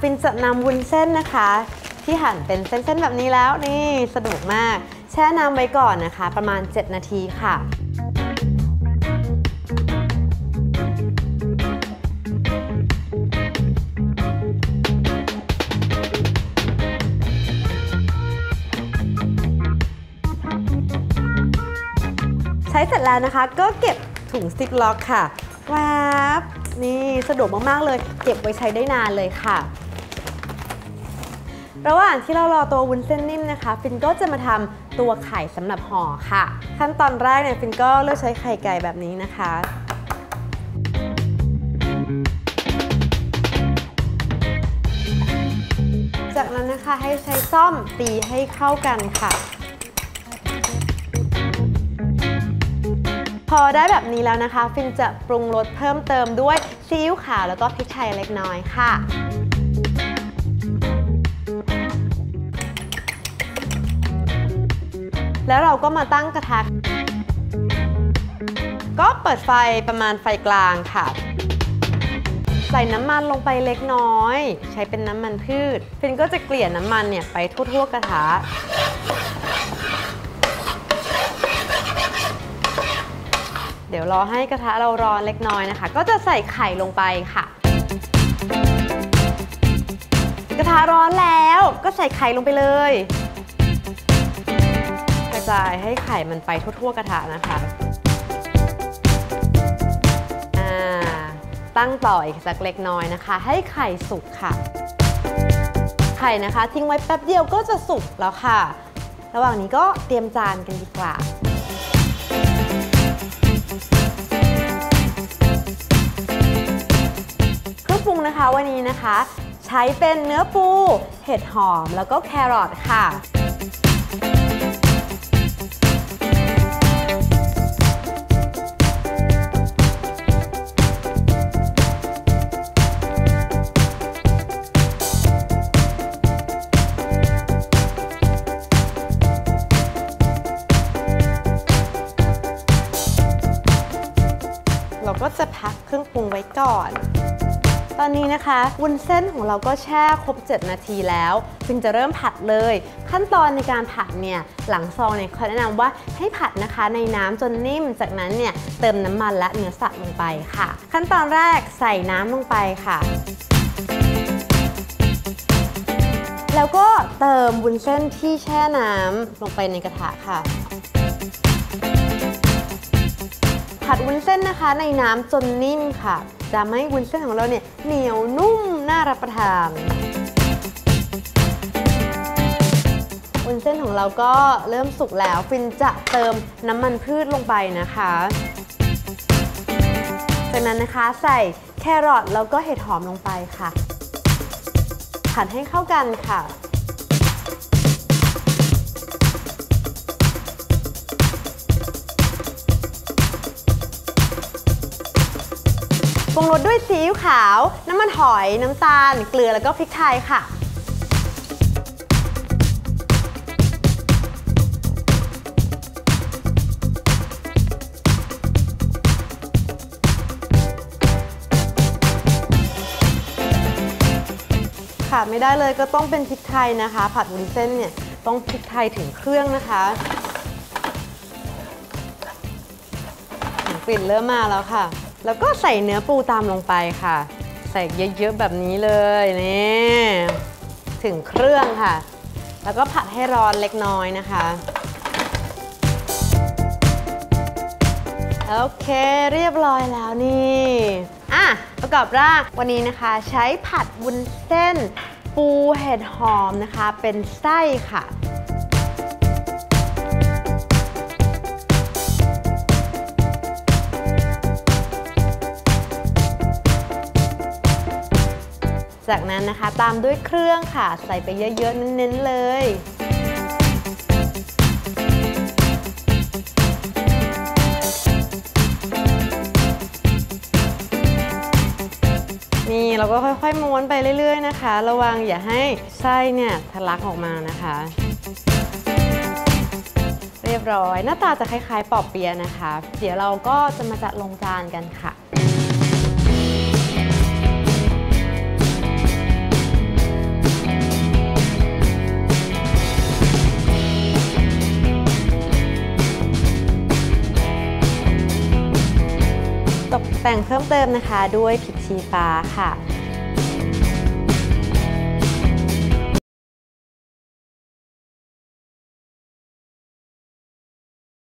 ฟินจะนำวุ้นเส้นนะคะ ที่หั่นเป็นเส้นๆแบบนี้แล้วนี่สะดวกมาก แช่น้ำไว้ก่อนนะคะ ประมาณ 7 นาทีค่ะใช้เสร็จแล้วนะคะก็เก็บถุงสติ๊กล็อกค่ะแวบนี่สะดวกมาก ๆ เลย เก็บไว้ใช้ได้นานเลยค่ะ ระหว่างที่เรารอตัววุ้นเส้นนิ่มนะคะ ฟินก็จะมาทำตัวไข่สำหรับห่อค่ะ ขั้นตอนแรกเนี่ยฟินก็เลือกใช้ไข่ไก่แบบนี้นะคะจากนั้นนะคะให้ใช้ซ่อมตีให้เข้ากันค่ะ พอได้แบบนี้แล้วนะคะ ฟินจะปรุงรสเพิ่มเติมด้วยซีอิ๊วขาวแล้วก็พริกไทยเล็กน้อยค่ะ แล้วเราก็มาตั้งกระทะก็เปิดไฟประมาณไฟกลางค่ะ ใส่น้ำมันลงไปเล็กน้อย ใช้เป็นน้ำมันพืชฟินก็จะเกลี่ยน้ำมันเนี่ยไปทั่วๆกระทะเดี๋ยวรอให้กระทะเราร้อนเล็กน้อยนะคะ ก็จะใส่ไข่ลงไปค่ะ กระทะร้อนแล้วก็ใส่ไข่ลงไปเลย จายให้ไข่มันไปทั่วๆกระทะนะคะตั้งต่ออีกสักเล็กน้อยนะคะ ให้ไข่สุกค่ะ ไข่นะคะ ทิ้งไว้แป๊บเดียวก็จะสุกแล้วค่ะ ระหว่างนี้ก็เตรียมจานกันดีกว่าเครื่องปรุงนะคะวันนี้นะคะ ใช้เป็นเนื้อปู เห็ดหอมแล้วก็แครอทค่ะ ปรุงไว้ก่อน ตอนนี้นะคะวุ้นเส้นของเราก็แช่ครบ 7 นาทีแล้ว จึงจะเริ่มผัดเลย ขั้นตอนในการผัดเนี่ยหลังซองเนี่ยเขาแนะนำว่าให้ผัดนะคะในน้ำจนนิ่ม จากนั้นเนี่ยเติมน้ำมันและเนื้อสัตว์ลงไปค่ะ ขั้นตอนแรกใส่น้ำลงไปค่ะแล้วก็เติมวุ้นเส้นที่แช่น้ำลงไปในกระทะค่ะ ผัดวุ้นเส้นนะคะ ในน้ำจนนิ่มค่ะ จะไม่ให้วุ้นเส้นของเราเนี่ยเหนียวนุ่มน่ารับประทานวุ้นเส้นของเราก็เริ่มสุกแล้วฟินจะเติมน้ำมันพืชลงไปนะคะ จากนั้นนะคะใส่แครอทแล้วก็เห็ดหอมลงไปค่ะผัดให้เข้ากันค่ะ งรสด้วยซีอิ๊วขาว น้ำมันหอย น้ำตาล เกลือแล้วก็พริกไทยค่ะขาดไม่ได้เลยก็ต้องเป็นพริกไทยนะคะ ผัดวุ้นเส้นเนี่ยต้องพริกไทยถึงเครื่องนะคะกลิ่นเริ่มมาแล้วค่ะ แล้วก็ใส่เนื้อปูตามลงไปค่ะ ใส่เยอะๆแบบนี้เลยนี่ถึงเครื่องค่ะ แล้วก็ผัดให้ร้อนเล็กน้อยนะคะโอเคเรียบร้อยแล้วนี่อะประกอบร่างวันนี้นะคะ ใช้ผัดวุ้นเส้น ปูเห็ดหอมนะคะ เป็นไส้ค่ะ จากนั้นนะคะตามด้วยเครื่องค่ะ ใส่ไปเยอะๆเน้นๆเลยนี่เราก็ค่อยๆม้วนไปเรื่อย ๆ นะคะ ระวังอย่าให้ไส้เนี่ยทะลักออกมานะคะ เรียบร้อยหน้าตาจะคล้ายๆปอบเปียะนะคะ เดี๋ยวเราก็จะมาจัดลงจานกันค่ะ แต่งเพิ่มเติมนะคะ ด้วยพริกชี้ฟ้าค่ะ